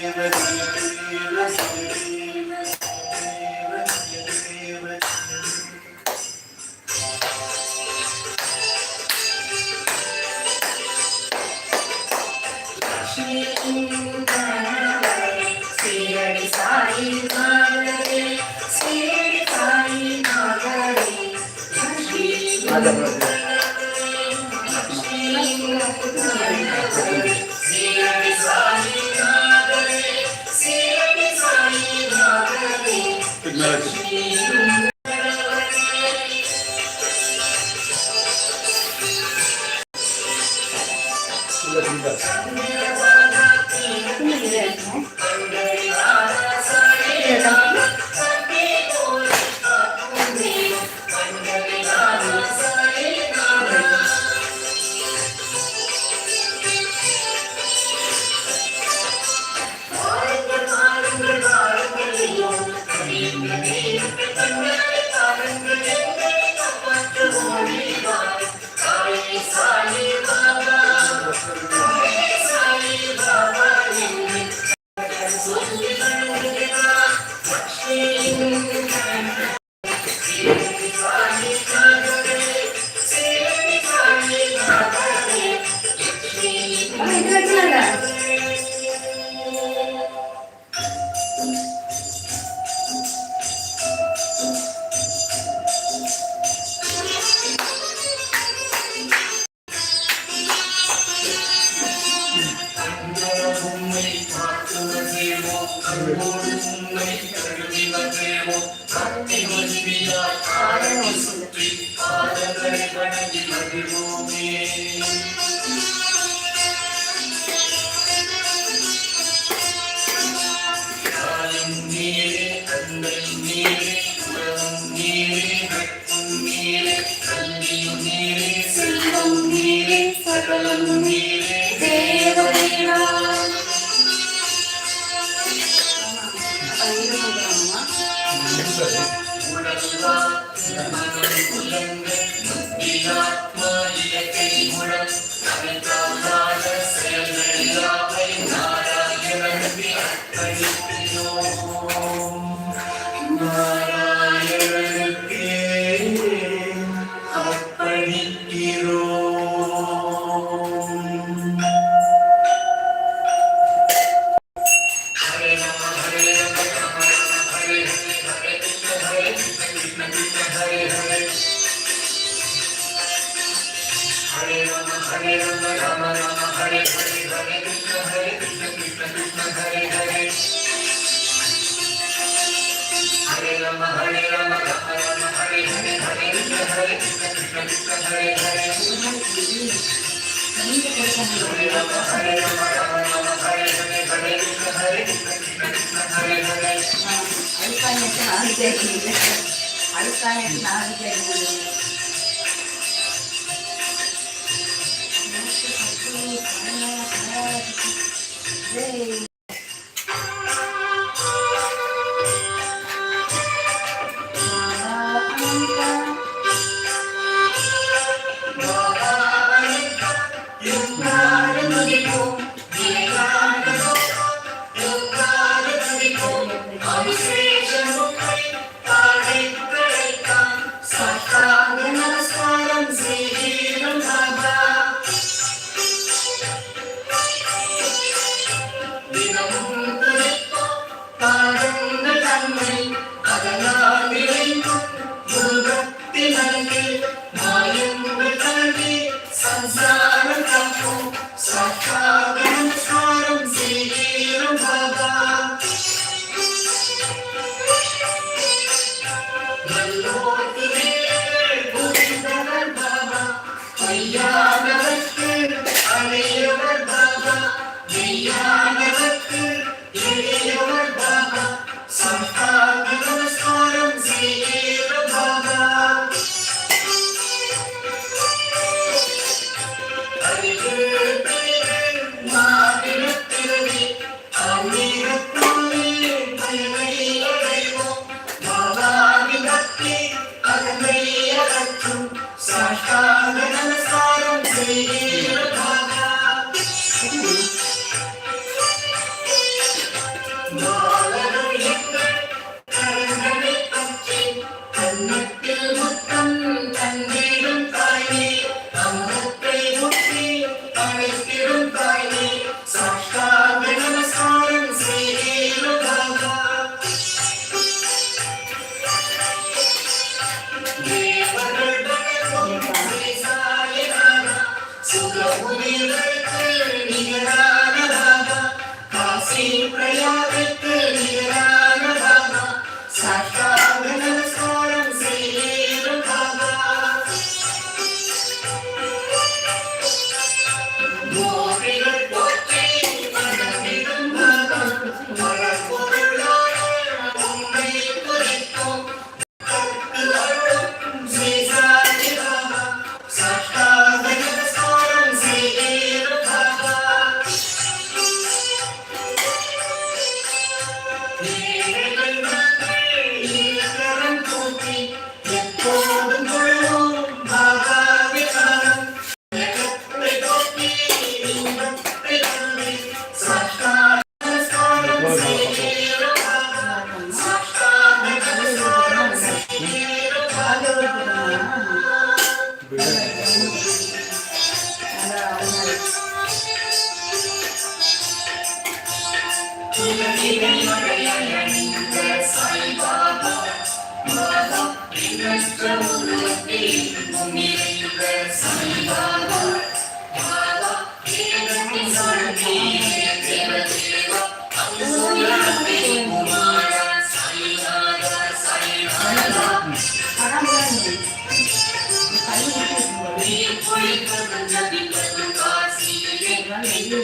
University. Please, அழுக்காங்கட்டு நாலு தேய்க்கிறீங்க அழுக்காங்கட்டு நாலு தேய்க்கிறீங்க Hey.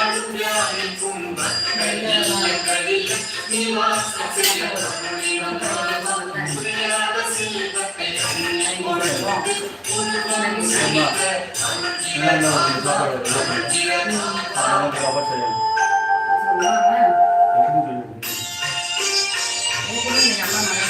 நாளும் யாருக்கும் Thank you.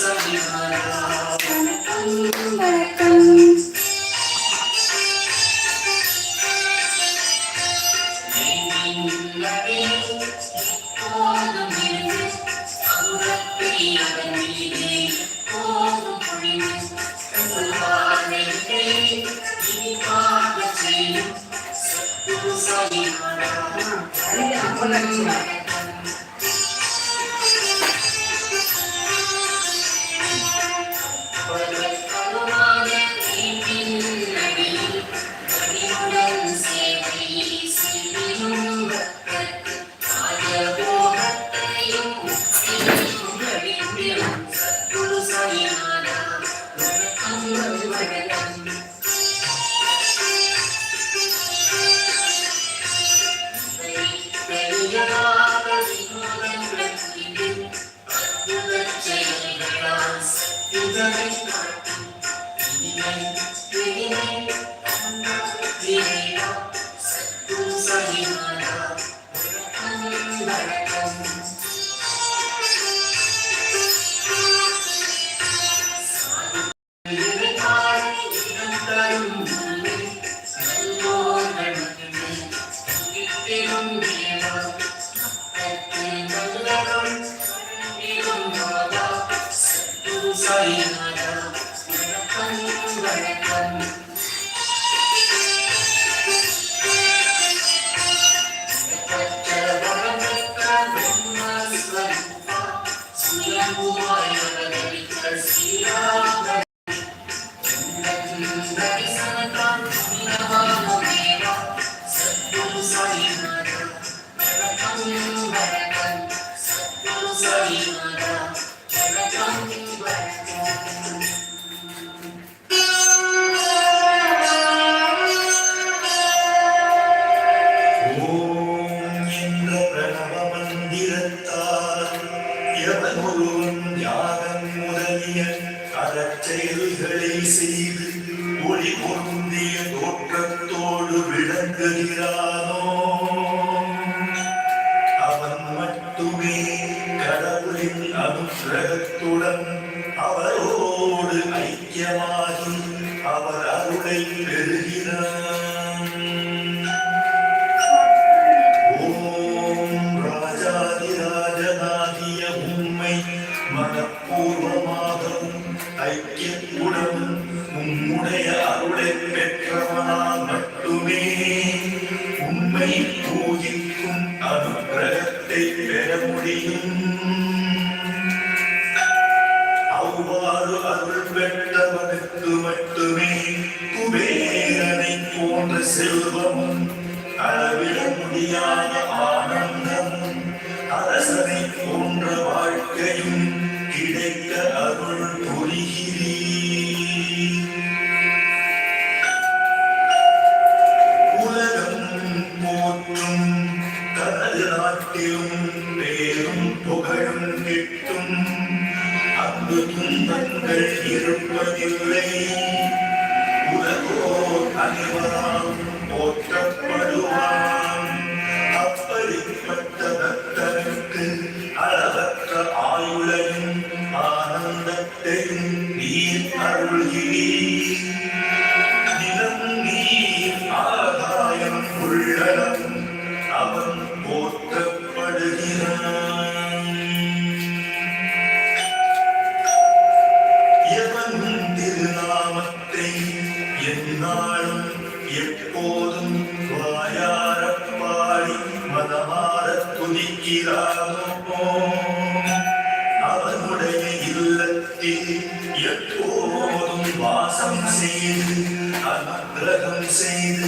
Thank you. അതിൽ അനുഗ്രഹത്തുടൻ അവരോട് ഐക്യമാകി അവർ അരുളിൽ എഴുതിനാർ I'm not blood on sin.